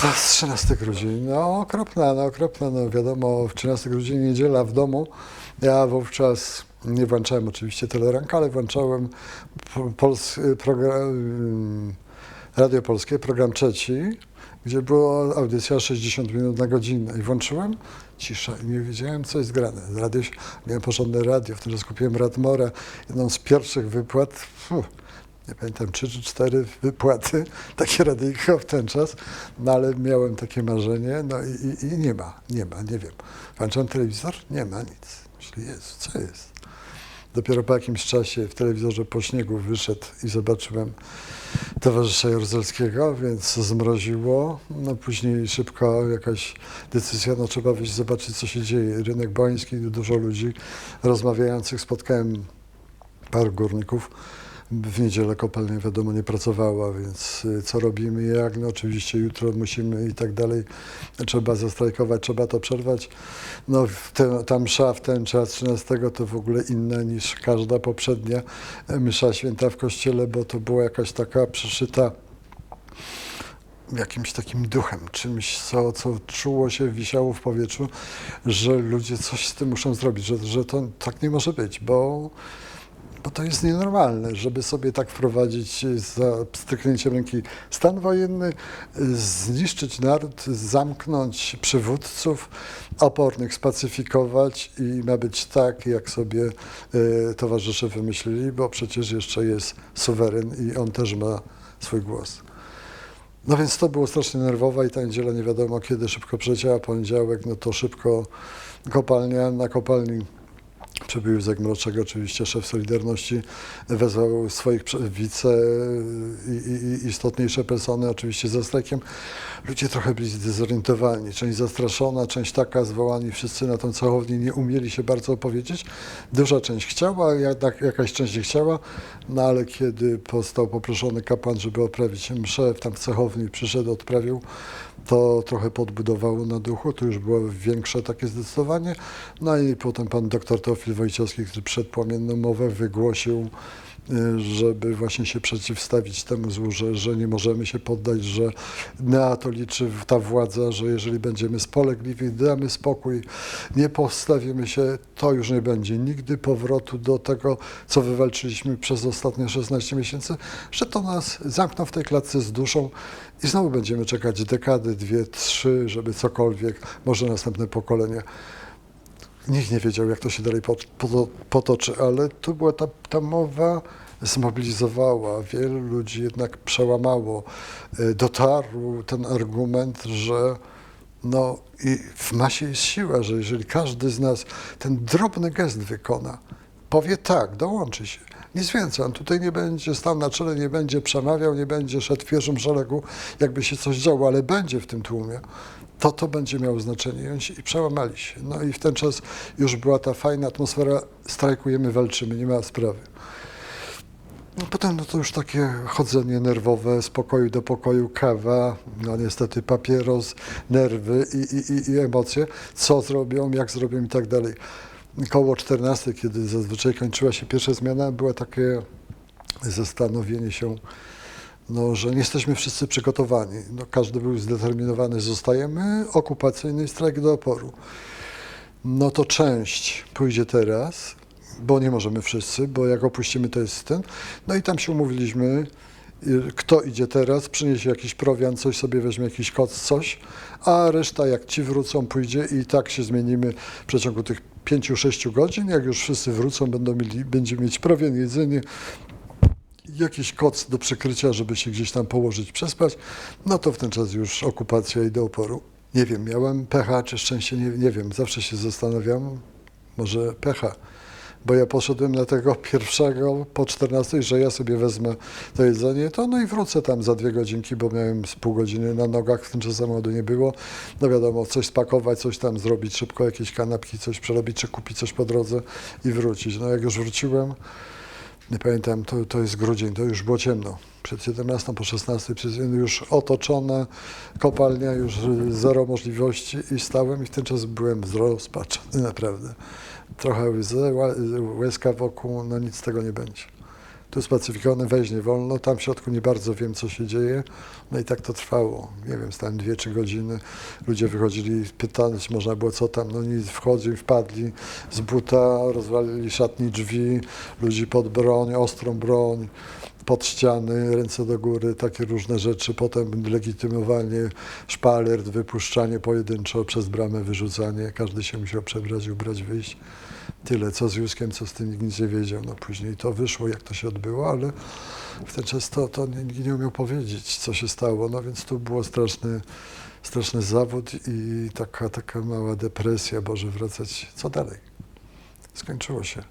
To jest 13 grudzień. No okropna, no okropna, no wiadomo, w 13 grudzień niedziela w domu. Ja wówczas nie włączałem oczywiście teleranka, ale włączałem po- pols, program, Radio Polskie, program trzeci, gdzie była audycja 60 minut na godzinę i włączyłem cisza i nie wiedziałem, co jest grane. Radio, miałem porządne radio, wtedy kupiłem Radmora, jedną z pierwszych wypłat, fuh, nie pamiętam, trzy czy cztery wypłaty, takie radyjko w ten czas, no ale miałem takie marzenie, no i, i, i nie ma, nie ma, nie wiem. Włączam telewizor, nie ma nic. Myślę, Jezu, co jest? Dopiero po jakimś czasie w telewizorze po śniegu wyszedł i zobaczyłem towarzysza Jaruzelskiego, więc zmroziło. No później szybko jakaś decyzja, no trzeba wyjść zobaczyć, co się dzieje. Rynek boński, dużo ludzi rozmawiających. Spotkałem paru górników. W niedzielę kopalnia wiadomo nie pracowała, więc y, co robimy, jak, no oczywiście jutro musimy i tak dalej, trzeba zastrajkować, trzeba to przerwać. No w te, ta msza w ten czas 13 to w ogóle inna niż każda poprzednia e, msza święta w kościele, bo to była jakaś taka przeszyta jakimś takim duchem, czymś, co, co czuło się, wisiało w powietrzu, że ludzie coś z tym muszą zrobić, że, że to tak nie może być, bo bo to jest nienormalne, żeby sobie tak wprowadzić za stryknięciem ręki stan wojenny, zniszczyć naród, zamknąć przywódców opornych, spacyfikować i ma być tak, jak sobie e, towarzysze wymyślili, bo przecież jeszcze jest suweren i on też ma swój głos. No więc to było strasznie nerwowe i ta niedziela nie wiadomo kiedy szybko przeleciała, poniedziałek, no to szybko kopalnia, na kopalni Przybył Józek Mroczek, oczywiście szef Solidarności, wezwał swoich wice i, i, i istotniejsze persony, oczywiście ze strajkiem. Ludzie trochę byli zdezorientowani, część zastraszona, część taka, zwołani wszyscy na tą cechownię, nie umieli się bardzo opowiedzieć. Duża część chciała, jakaś część nie chciała, no ale kiedy został poproszony kapłan, żeby odprawić mszę, tam w cechowni przyszedł, odprawił, to trochę podbudowało na duchu, to już było większe takie zdecydowanie. No i potem pan doktor Teofil Wojciechowski, który przed płomienną mowę wygłosił, żeby właśnie się przeciwstawić temu złu, że, że nie możemy się poddać, że na to liczy ta władza, że jeżeli będziemy spolegliwi, damy spokój, nie postawimy się, to już nie będzie nigdy powrotu do tego, co wywalczyliśmy przez ostatnie 16 miesięcy, że to nas zamkną w tej klatce z duszą i znowu będziemy czekać dekady, dwie, trzy, żeby cokolwiek, może następne pokolenia. Nikt nie wiedział, jak to się dalej pot- poto- potoczy, ale tu była ta, ta mowa zmobilizowała, wielu ludzi jednak przełamało, y, dotarł ten argument, że no i w masie jest siła, że jeżeli każdy z nas ten drobny gest wykona, powie tak, dołączy się, nic więcej, on tutaj nie będzie stał na czele, nie będzie przemawiał, nie będzie szedł w pierwszym szeregu, jakby się coś działo, ale będzie w tym tłumie, to to będzie miało znaczenie i, przełamali się. No i w ten czas już była ta fajna atmosfera, strajkujemy, walczymy, nie ma sprawy. No potem no to już takie chodzenie nerwowe, z pokoju do pokoju, kawa, no niestety papieros, nerwy i, i, i emocje, co zrobią, jak zrobią i tak dalej. Koło 14, kiedy zazwyczaj kończyła się pierwsza zmiana, było takie zastanowienie się, no, że nie jesteśmy wszyscy przygotowani. No, każdy był zdeterminowany, zostajemy, okupacyjny strajk do oporu. No to część pójdzie teraz, bo nie możemy wszyscy, bo jak opuścimy to jest ten. No i tam się umówiliśmy, y, kto idzie teraz, przyniesie jakiś prowiant, coś sobie weźmie, jakiś koc, coś, a reszta jak ci wrócą, pójdzie i tak się zmienimy w przeciągu tych 5-6 godzin. Jak już wszyscy wrócą, będą mieli, będziemy mieć prowiant, jedzenie, jakiś koc do przykrycia, żeby się gdzieś tam położyć, przespać, no to w ten czas już okupacja i do oporu. Nie wiem, miałem pecha czy szczęście, nie, nie wiem, zawsze się zastanawiam, może pecha, bo ja poszedłem na tego pierwszego po 14, że ja sobie wezmę to jedzenie, to no i wrócę tam za dwie godzinki, bo miałem z pół godziny na nogach, w tym czasie samochodu nie było. No wiadomo, coś spakować, coś tam zrobić, szybko jakieś kanapki, coś przerobić, czy kupić coś po drodze i wrócić. No jak już wróciłem, nie pamiętam, to, to jest grudzień, to już było ciemno. Przed 17, po 16, przez, już otoczona kopalnia, już zero możliwości i stałem i w ten czas byłem zrozpaczony, naprawdę. Trochę łzy, łezka wokół, no nic z tego nie będzie. Tu spacyfikowane wejść nie wolno, tam w środku nie bardzo wiem, co się dzieje. No i tak to trwało. Nie wiem, stałem dwie, trzy godziny. Ludzie wychodzili, pytać można było, co tam. No nic, wchodzili, wpadli z buta, rozwalili szatni drzwi, ludzi pod broń, ostrą broń pod ściany, ręce do góry, takie różne rzeczy. Potem legitymowanie, szpaler, wypuszczanie pojedynczo przez bramę, wyrzucanie. Każdy się musiał przebrać, ubrać, wyjść. Tyle, co z Józkiem, co z tym nikt nie wiedział. No później to wyszło, jak to się odbyło, ale w ten czas to, to nikt nie umiał powiedzieć, co się stało. No więc tu było straszny, straszny zawód i taka, taka mała depresja, Boże, wracać. Co dalej? Skończyło się.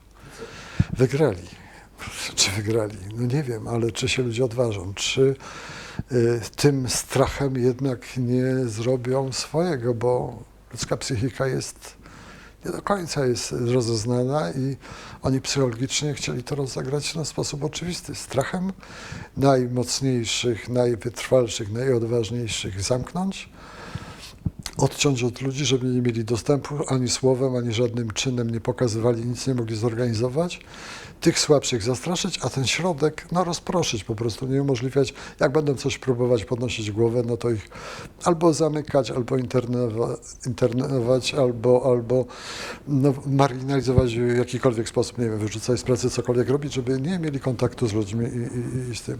Wygrali. Czy wygrali? No nie wiem, ale czy się ludzie odważą? Czy y, tym strachem jednak nie zrobią swojego, bo ludzka psychika jest nie do końca jest rozeznana i oni psychologicznie chcieli to rozegrać na sposób oczywisty. Strachem najmocniejszych, najwytrwalszych, najodważniejszych zamknąć, odciąć od ludzi, żeby nie mieli dostępu ani słowem, ani żadnym czynem nie pokazywali, nic nie mogli zorganizować. Tych słabszych zastraszyć, a ten środek no, rozproszyć po prostu, nie umożliwiać. Jak będą coś próbować podnosić głowę, no to ich albo zamykać, albo internowa, internować, albo, albo no, marginalizować w jakikolwiek sposób, nie wiem, wyrzucać z pracy, cokolwiek robić, żeby nie mieli kontaktu z ludźmi i, i, i z tym.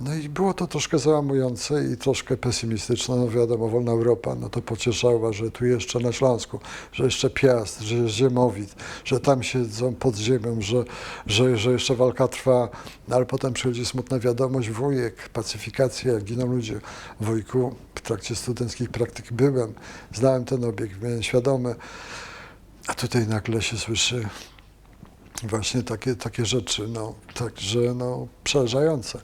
No i było to troszkę załamujące i troszkę pesymistyczne. No wiadomo, wolna Europa, no to pocieszała, że tu jeszcze na Śląsku, że jeszcze Piast, że jest Ziemowit, że tam siedzą pod ziemią, że, że, że jeszcze walka trwa. No ale potem przychodzi smutna wiadomość, wujek, pacyfikacja, giną ludzie. Wujku, w trakcie studenckich praktyk byłem, znałem ten obiekt, miałem świadome. A tutaj nagle się słyszy właśnie takie, takie rzeczy, no, także no, przerażające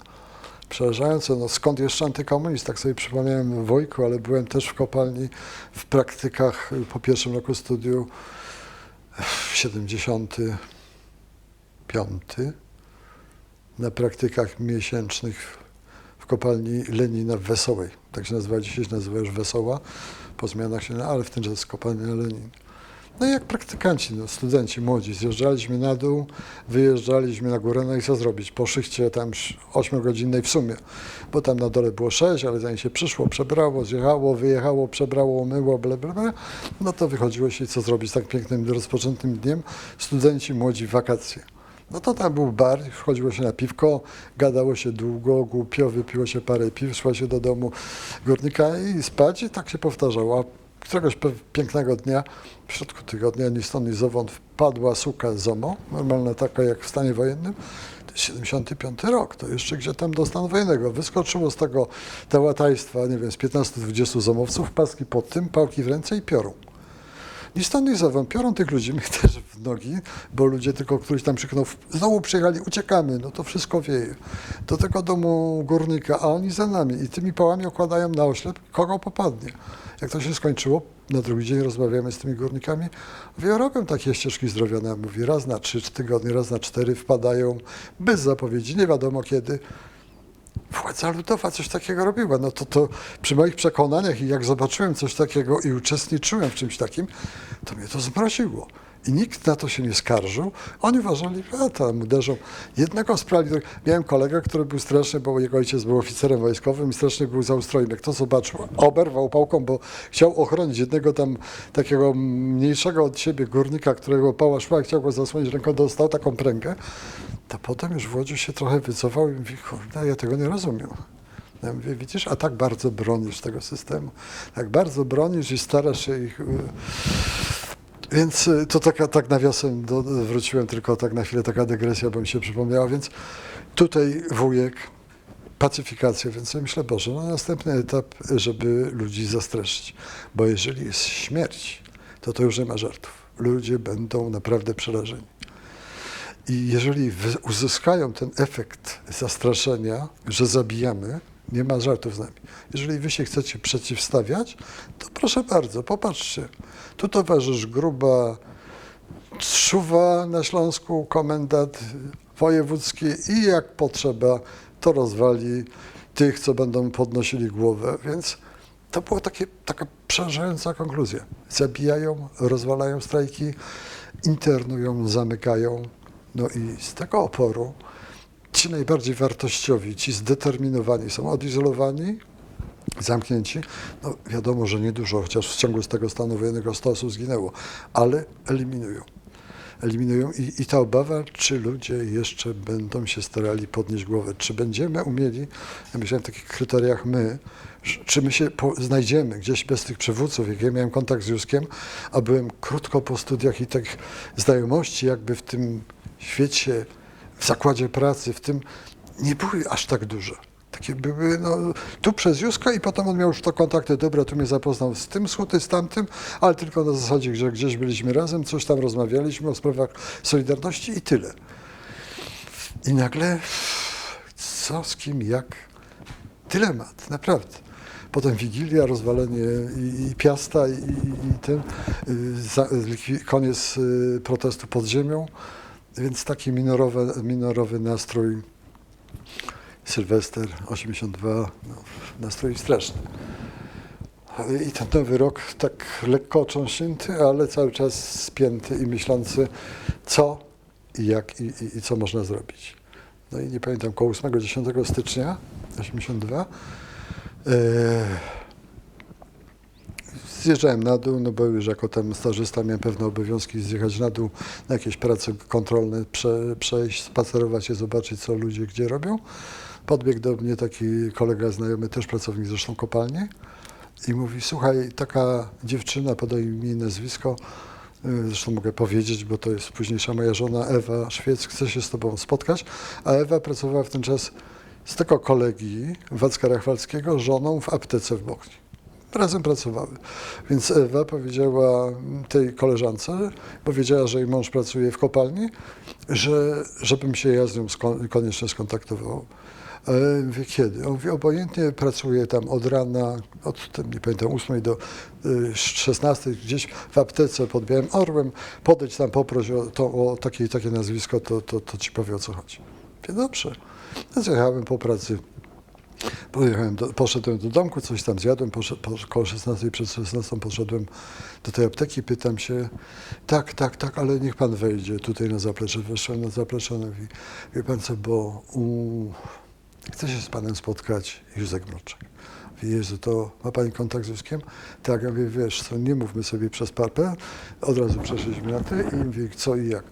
przerażające. No, skąd jeszcze antykomunizm? Tak sobie przypomniałem Wojku, ale byłem też w kopalni w praktykach po pierwszym roku studiów w 75 na praktykach miesięcznych w kopalni Lenina w Wesołej. Tak się nazywa, dzisiaj się nazywa już Wesoła. Po zmianach się, ale w tym czasie kopalnia Lenin. No i jak praktykanci, no, studenci młodzi, zjeżdżaliśmy na dół, wyjeżdżaliśmy na górę, no i co zrobić? Po szychcie tam 8-godzinnej w sumie, bo tam na dole było 6, ale zanim się przyszło, przebrało, zjechało, wyjechało, przebrało, myło, bla, bla, bla, no to wychodziło się co zrobić tak pięknym, rozpoczętym dniem, studenci młodzi wakacje. No to tam był bar, wchodziło się na piwko, gadało się długo, głupio, wypiło się parę piw, szło się do domu górnika i spać i tak się powtarzało. Któregoś pięknego dnia, w środku tygodnia, ni stąd, ni zowąd wpadła suka ZOMO, normalna taka jak w stanie wojennym. To jest 75 rok, to jeszcze gdzie tam do stanu wojennego. Wyskoczyło z tego tełatajstwa, nie wiem, z 15-20 ZOMowców, paski pod tym, pałki w ręce i piorą. Ni stąd, ni zowąd. Piorą tych ludzi, my też w nogi, bo ludzie tylko, któryś tam krzyknął, znowu przyjechali, uciekamy, no to wszystko wieje. Do tego domu górnika, a oni za nami i tymi pałami okładają na oślep, kogo popadnie. Jak to się skończyło, na drugi dzień rozmawiamy z tymi górnikami. Mówię, robią takie ścieżki zdrowione. Mówi, raz na trzy tygodnie, raz na cztery wpadają bez zapowiedzi, nie wiadomo kiedy. Władza ludowa coś takiego robiła. No to, to przy moich przekonaniach i jak zobaczyłem coś takiego i uczestniczyłem w czymś takim, to mnie to zmroziło. I nikt na to się nie skarżył. Oni uważali, że tam uderzą. Jednego sprawi, miałem kolegę, który był straszny, bo jego ojciec był oficerem wojskowym i straszny był za ustrojem. Jak to zobaczył, oberwał pałką, bo chciał ochronić jednego tam takiego mniejszego od siebie górnika, którego pała szła, chciał go zasłonić ręką, dostał taką pręgę. To potem już w Łodzi się trochę wycofał i mówi, kurde, ja tego nie rozumiem. Ja mówię, widzisz, a tak bardzo bronisz tego systemu, tak bardzo bronisz i starasz się ich... Więc to taka, tak nawiasem do, wróciłem, tylko tak na chwilę taka dygresja, bo mi się przypomniała, więc tutaj wujek, pacyfikacja, więc ja myślę, Boże, no następny etap, żeby ludzi zastraszyć, bo jeżeli jest śmierć, to to już nie ma żartów. Ludzie będą naprawdę przerażeni. I jeżeli uzyskają ten efekt zastraszenia, że zabijamy, nie ma żartów z nami. Jeżeli wy się chcecie przeciwstawiać, to proszę bardzo, popatrzcie. Tu towarzysz Gruba, Trzuwa na Śląsku, komendant wojewódzki i jak potrzeba, to rozwali tych, co będą podnosili głowę. Więc to była takie, taka przerażająca konkluzja. Zabijają, rozwalają strajki, internują, zamykają. No i z tego oporu ci najbardziej wartościowi, ci zdeterminowani są odizolowani, zamknięci. No wiadomo, że niedużo, chociaż w ciągu tego stanu wojennego 100 osób zginęło, ale eliminują. Eliminują I, i ta obawa, czy ludzie jeszcze będą się starali podnieść głowę, czy będziemy umieli, ja myślałem w takich kryteriach my, czy my się po, znajdziemy gdzieś bez tych przywódców, jak ja miałem kontakt z Józkiem, a byłem krótko po studiach i tak znajomości jakby w tym świecie, w zakładzie pracy, w tym nie były aż tak duże. Takie były, no, tu przez Józka i potem on miał już to kontakty, dobra, tu mnie zapoznał z tym słuty, z tamtym, ale tylko na zasadzie, że gdzieś byliśmy razem, coś tam rozmawialiśmy o sprawach Solidarności i tyle. I nagle, co z kim, jak, dylemat, naprawdę. Potem Wigilia, rozwalenie i, i Piasta i, i, ten, y, za, likwi- koniec y, protestu pod ziemią, więc taki minorowy, minorowy nastrój. Sylwester 82, no, nastrój straszny. I ten nowy rok tak lekko otrząśnięty, ale cały czas spięty i myślący, co i jak i, i, i co można zrobić. No i nie pamiętam, koło 8-10 stycznia 82 e, zjeżdżałem na dół, no bo już jako tam stażysta miałem pewne obowiązki zjechać na dół na jakieś prace kontrolne, prze, przejść, spacerować się, zobaczyć co ludzie gdzie robią. Podbiegł do mnie taki kolega znajomy, też pracownik zresztą kopalni i mówi, słuchaj, taka dziewczyna, podaj mi nazwisko, y, zresztą mogę powiedzieć, bo to jest późniejsza moja żona Ewa Szwiec, chce się z tobą spotkać, a Ewa pracowała w ten czas z tego kolegi Wacka Rachwalskiego żoną w aptece w Bochni. Razem pracowały. Więc Ewa powiedziała tej koleżance, powiedziała, że jej mąż pracuje w kopalni, że, żebym się ja z nią koniecznie skontaktował. E, Mówię, kiedy? On mówi, obojętnie pracuję tam od rana, od tam, nie pamiętam, 8 do y, 16, gdzieś w aptece pod Białym Orłem, podejdź tam, poproś o, to, o takie takie nazwisko, to, to, to ci powie o co chodzi. Mówię, dobrze. No, zjechałem po pracy. Pojechałem do, poszedłem do domku, coś tam zjadłem, poszedł, po, koło 16, przed 16 poszedłem do tej apteki, pytam się, tak, tak, tak, ale niech pan wejdzie tutaj na zaplecze. Weszłem na zaplecze, on mówi, wie pan co, bo chcę się z panem spotkać, Józek Mroczek. Jezu, to ma pani kontakt z Józkiem? Tak, ja mówię, wiesz co, nie mówmy sobie przez papę, od razu przeszliśmy na ty i mówię, co i jak.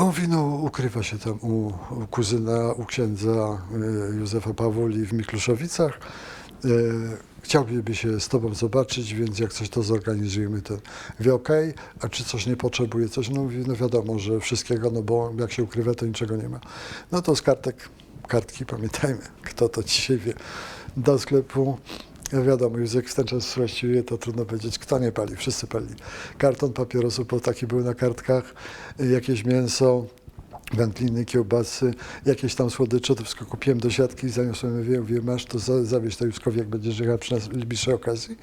Mówi, no ukrywa się tam u, kuzyna, u księdza y, Józefa Pawuli w Mikluszowicach. Y, chciałby się z tobą zobaczyć, więc jak coś to zorganizujemy. Ten. Wie, okej, a czy coś nie potrzebuje? Coś, no no wiadomo, że wszystkiego, no bo jak się ukrywa, to niczego nie ma. No to z kartek, kartki pamiętajmy, kto to dzisiaj wie, do sklepu. Ja wiadomo, Józek w ten czas właściwie to trudno powiedzieć, kto nie pali, wszyscy pali. Karton papierosów, bo taki był na kartkach, jakieś mięso, wędliny, kiełbasy, jakieś tam słodycze, to wszystko kupiłem do siatki, zaniosłem, mówię, mówię masz, to za, zawieź to Józkowi, jak będziesz jechał przy nas bliższej okazji.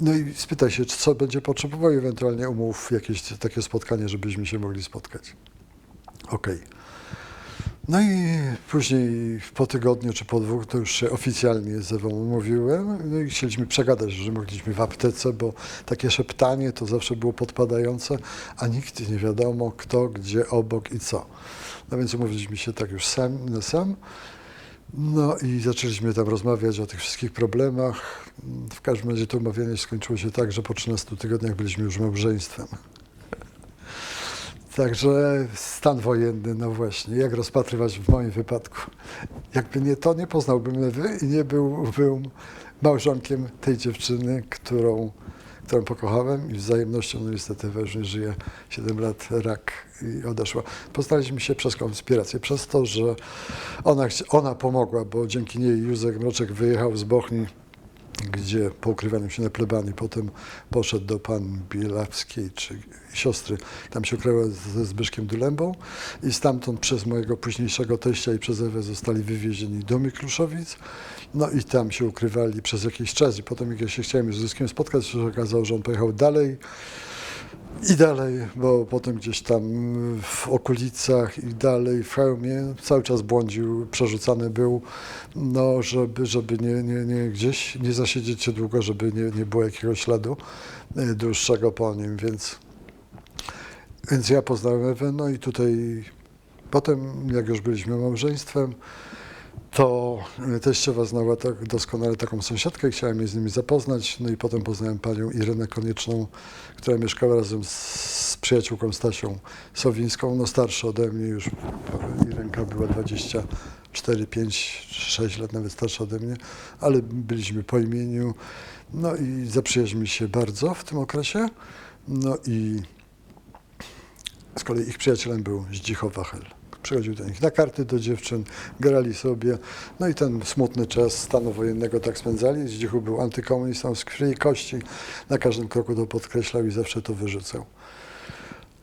No i spytaj się, co będzie potrzebował i ewentualnie umów jakieś takie spotkanie, żebyśmy się mogli spotkać. Okej. No i później po tygodniu czy po dwóch to już się oficjalnie z Ewą umówiłem. No i chcieliśmy przegadać, że mogliśmy w aptece, bo takie szeptanie to zawsze było podpadające, a nigdy nie wiadomo kto, gdzie, obok i co. No więc umówiliśmy się tak już sam na sam. No i zaczęliśmy tam rozmawiać o tych wszystkich problemach. W każdym razie to umawianie skończyło się tak, że po 13 tygodniach byliśmy już małżeństwem. Także stan wojenny, no właśnie, jak rozpatrywać w moim wypadku. Jakby nie to, nie poznałbym Ewy i nie byłbym małżonkiem tej dziewczyny, którą, którą pokochałem i wzajemnością, no niestety nie żyje 7 lat, rak i odeszła. Poznaliśmy się przez konspirację, przez to, że ona, ona pomogła, bo dzięki niej Józek Mroczek wyjechał z Bochni gdzie po ukrywaniu się na plebanii potem poszedł do pan Bielawskiej czy siostry. Tam się ukryła ze Zbyszkiem Dulębą i stamtąd przez mojego późniejszego teścia i przez Ewę zostali wywiezieni do Mikluszowic. No i tam się ukrywali przez jakiś czas i potem jak ja się chciałem już z Zyskiem spotkać, to się okazało, że on pojechał dalej i dalej, bo potem gdzieś tam w okolicach i dalej w hełmie cały czas błądził, przerzucany był, no żeby, żeby nie, nie, nie gdzieś nie zasiedzieć się długo, żeby nie, nie było jakiegoś śladu e, dłuższego po nim, więc, więc ja poznałem Ewę, no i tutaj Potem, jak już byliśmy małżeństwem, to y, teściowa znała tak doskonale taką sąsiadkę chciałem jej z nimi zapoznać. No i potem poznałem panią Irenę Konieczną, która mieszkała razem z, z przyjaciółką Stasią Sowińską, no starsza ode mnie już. Irenka była 24, 5, 6 lat nawet starsza ode mnie, ale byliśmy po imieniu. No i zaprzyjaźniliśmy się bardzo w tym okresie. No i z kolei ich przyjacielem był Zdzicho Wachel. Przychodził do nich na karty do dziewczyn, grali sobie. No i ten smutny czas stanu wojennego tak spędzali. Zdzichu był antykomunistą z krwi i kości. Na każdym kroku to podkreślał i zawsze to wyrzucał.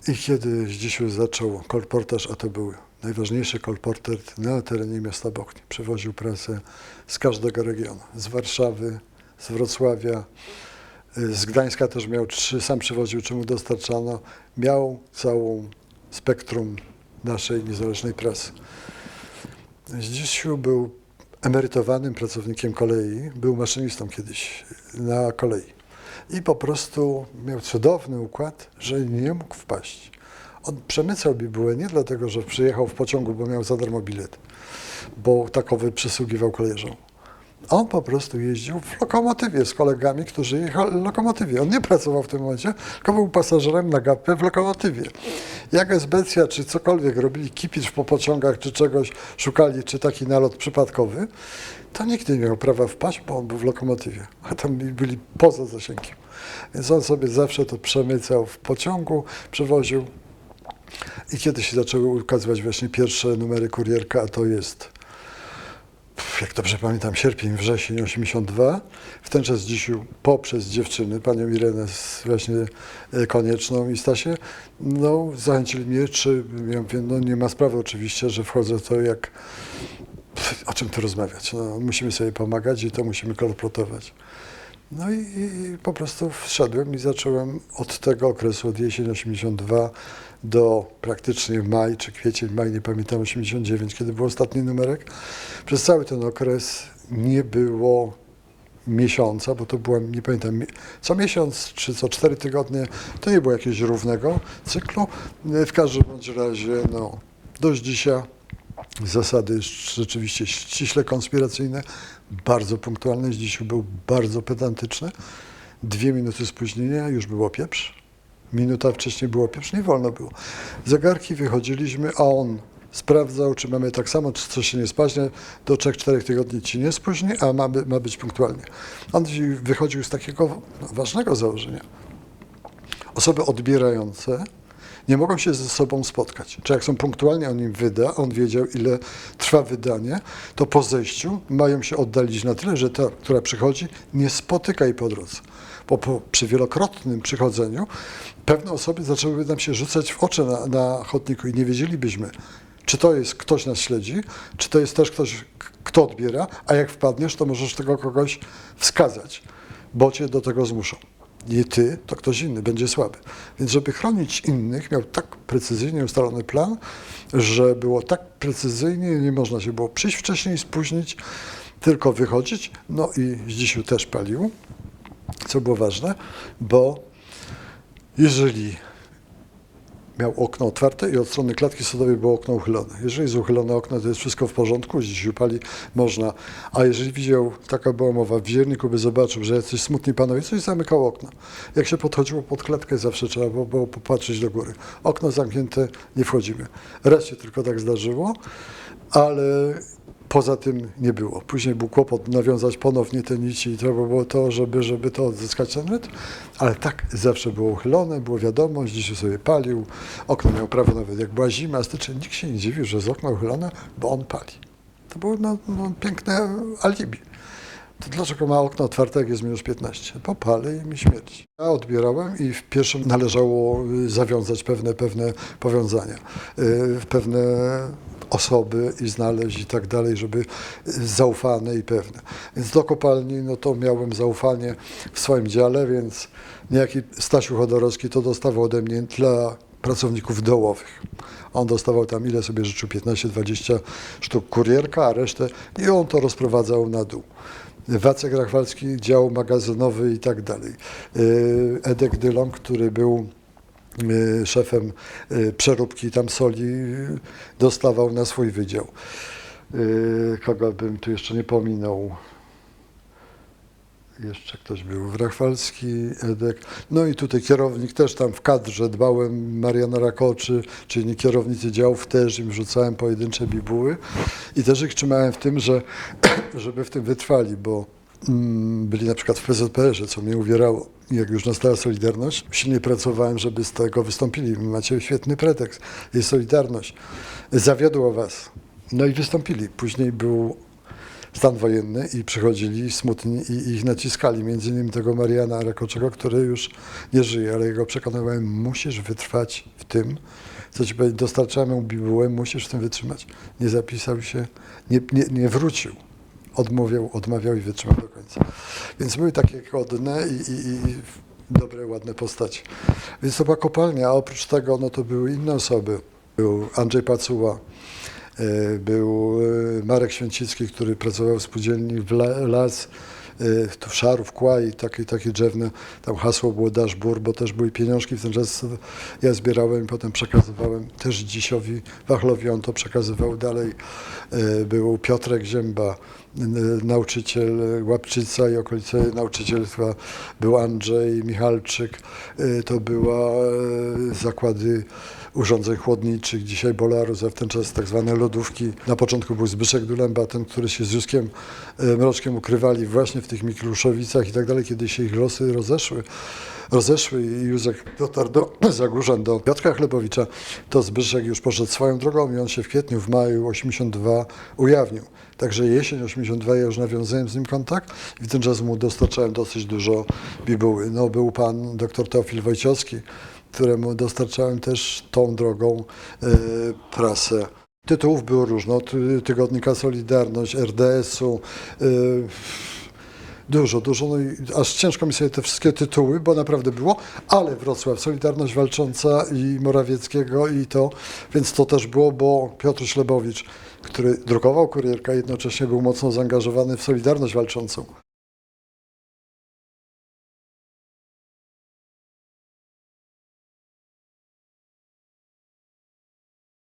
I kiedy Zdzisiu zaczął kolportaż, a to był najważniejszy kolporter na terenie miasta Bochni. Przewoził prasę z każdego regionu. Z Warszawy, z Wrocławia, z Gdańska też miał trzy, sam przywoził, czy mu dostarczano. Miał całą spektrum naszej niezależnej prasy. Zdzisiu był emerytowanym pracownikiem kolei, był maszynistą kiedyś na kolei. I po prostu miał cudowny układ, że nie mógł wpaść. On przemycał bibułę nie dlatego, że przyjechał w pociągu, bo miał za darmo bilet, bo takowy przysługiwał kolejerzom. On po prostu jeździł w lokomotywie z kolegami, którzy jechali w lokomotywie. On nie pracował w tym momencie, tylko był pasażerem na gapę w lokomotywie. Jak esbecja czy cokolwiek robili, kipicz po pociągach czy czegoś szukali, czy taki nalot przypadkowy, to nikt nie miał prawa wpaść, bo on był w lokomotywie, a tam byli poza zasięgiem. Więc on sobie zawsze to przemycał w pociągu, przewoził. I kiedy się zaczęły ukazywać właśnie pierwsze numery kurierka, a to jest jak dobrze pamiętam, sierpień, wrzesień 82. W ten czas Dzisiu poprzez dziewczyny, panią Irenę właśnie e, Konieczną i Stasię, no zachęcili mnie, czy ja mówię, no nie ma sprawy oczywiście, że wchodzę to jak, o czym tu rozmawiać, no musimy sobie pomagać i to musimy kolportować. No i, i po prostu wszedłem i zacząłem od tego okresu, od jesień 82 do praktycznie maj czy kwiecień, maj, nie pamiętam, 89, kiedy był ostatni numerek. Przez cały ten okres nie było miesiąca, bo to była, nie pamiętam, mi- co miesiąc czy co cztery tygodnie, to nie było jakiegoś równego cyklu. W każdym bądź razie, no, dość dzisiaj zasady rzeczywiście ściśle konspiracyjne, bardzo punktualne. Dziś był bardzo pedantyczny. Dwie minuty spóźnienia, już było pieprz. Minuta wcześniej było pieprz, nie wolno było. Zegarki wychodziliśmy, a on sprawdzał, czy mamy tak samo, czy coś się nie spaźnia. Do 3-4 tygodni ci nie spóźni, a ma, ma być punktualnie. On wychodził z takiego no, ważnego założenia. Osoby odbierające nie mogą się ze sobą spotkać. Czy jak są punktualnie, on im wyda, on wiedział, ile trwa wydanie, to po zejściu mają się oddalić na tyle, że ta, która przychodzi, nie spotyka jej po drodze. Bo po, przy wielokrotnym przychodzeniu pewne osoby zaczęłyby nam się rzucać w oczy na, na chodniku i nie wiedzielibyśmy, czy to jest ktoś nas śledzi, czy to jest też ktoś, kto odbiera, a jak wpadniesz, to możesz tego kogoś wskazać, bo cię do tego zmuszą. Nie ty, to ktoś inny będzie słaby. Więc żeby chronić innych, miał tak precyzyjnie ustalony plan, że było tak precyzyjnie, nie można się było przyjść wcześniej, spóźnić, tylko wychodzić. No i Zdzisiu też palił, co było ważne, bo jeżeli miał okno otwarte i od strony klatki sodowej było okno uchylone. Jeżeli jest uchylone okno, to jest wszystko w porządku, gdzieś upali, można. A jeżeli widział, taka była mowa, w wierniku by zobaczył, że jacyś smutni panowie, coś zamykał okno. Jak się podchodziło pod klatkę, zawsze trzeba było, popatrzeć do góry. Okno zamknięte, nie wchodzimy. Raz się tylko tak zdarzyło, ale poza tym nie było. Później był kłopot nawiązać ponownie te nici i trzeba było to, żeby, żeby to odzyskać ten rytm, ale tak zawsze było uchylone, było wiadomo, dzisiaj sobie palił, okno miał prawo nawet jak była zima, styczeń, nikt się nie dziwił, że jest okno uchylone, bo on pali. To było no, no, piękne alibi. To dlaczego ma okno otwarte, jak jest minus 15? Bo pali i mi śmierci. Ja odbierałem i w pierwszym należało y, zawiązać pewne, pewne powiązania, y, pewne osoby i znaleźć i tak dalej, żeby zaufane i pewne. Więc do kopalni, no to miałem zaufanie w swoim dziale, więc niejaki Stasiu Chodorowski to dostawał ode mnie dla pracowników dołowych. On dostawał tam ile sobie życzył, 15-20 sztuk kurierka, a resztę i on to rozprowadzał na dół. Wacek Rachwalski, dział magazynowy i tak dalej. Yy, Edek Dylon, który był szefem y, przeróbki tam soli, y, dostawał na swój wydział. Y, Kogo bym tu jeszcze nie pominął? Jeszcze ktoś był, Wrachwalski, Edek. No i tutaj kierownik też tam w kadrze dbałem, Mariana Rakoczy, czyli kierownicy działów też im rzucałem pojedyncze bibuły i też ich trzymałem w tym, że żeby w tym wytrwali, bo mm, byli na przykład w PZPR-ze, co mnie uwierało. Jak już nastała Solidarność, silnie pracowałem, żeby z tego wystąpili. Macie świetny pretekst, jest Solidarność. Zawiodło was. No i wystąpili. Później był stan wojenny i przychodzili smutni i ich naciskali. Między innymi tego Mariana Rakoczego, który już nie żyje, ale jego przekonywałem, musisz wytrwać w tym, co ci dostarczamy bibułę, musisz w tym wytrzymać. Nie zapisał się, nie, nie, nie wrócił. Odmawiał, odmawiał i wytrzymał do końca. Więc były takie godne i, i, i dobre, ładne postacie. Więc to była kopalnia, a oprócz tego no to były inne osoby. Był Andrzej Pacuła, e, był e, Marek Święcicki, który pracował w spółdzielni w La- Las, Szarów, Kła i takie, takie drzewne, tam hasło było Dasz Bur, bo też były pieniążki, w ten czas. Ja zbierałem i potem przekazywałem. Też Dzisiowi Wachlowi, on to przekazywał dalej. E, Był Piotrek Zięba, nauczyciel Łapczyca i okolice nauczycielstwa, był Andrzej Michalczyk, e, to była zakłady urządzeń chłodniczych, dzisiaj Bolarus, a w ten czas tak zwane lodówki. Na początku był Zbyszek Dulemba, ten, który się z Józkiem e, Mroczkiem ukrywali właśnie w tych Mikluszowicach i tak dalej, kiedy się ich losy rozeszły. Rozeszły i Józek dotarł do Zagórzan, do Piotra Chlebowicza, to Zbyszek już poszedł swoją drogą i on się w kwietniu, w maju 82 ujawnił. Także jesień 82 ja już nawiązałem z nim kontakt i w ten czas mu dostarczałem dosyć dużo bibuły. No, był pan dr Teofil Wojciowski, któremu dostarczałem też tą drogą e, prasę. Tytułów było różno, ty, Tygodnika Solidarność, RDS-u, e, dużo, dużo, no i aż ciężko mi sobie te wszystkie tytuły, bo naprawdę było, ale Wrocław, Solidarność Walcząca i Morawieckiego i to, więc to też było, bo Piotr Ślebowicz, który drukował kurierka, jednocześnie był mocno zaangażowany w Solidarność Walczącą.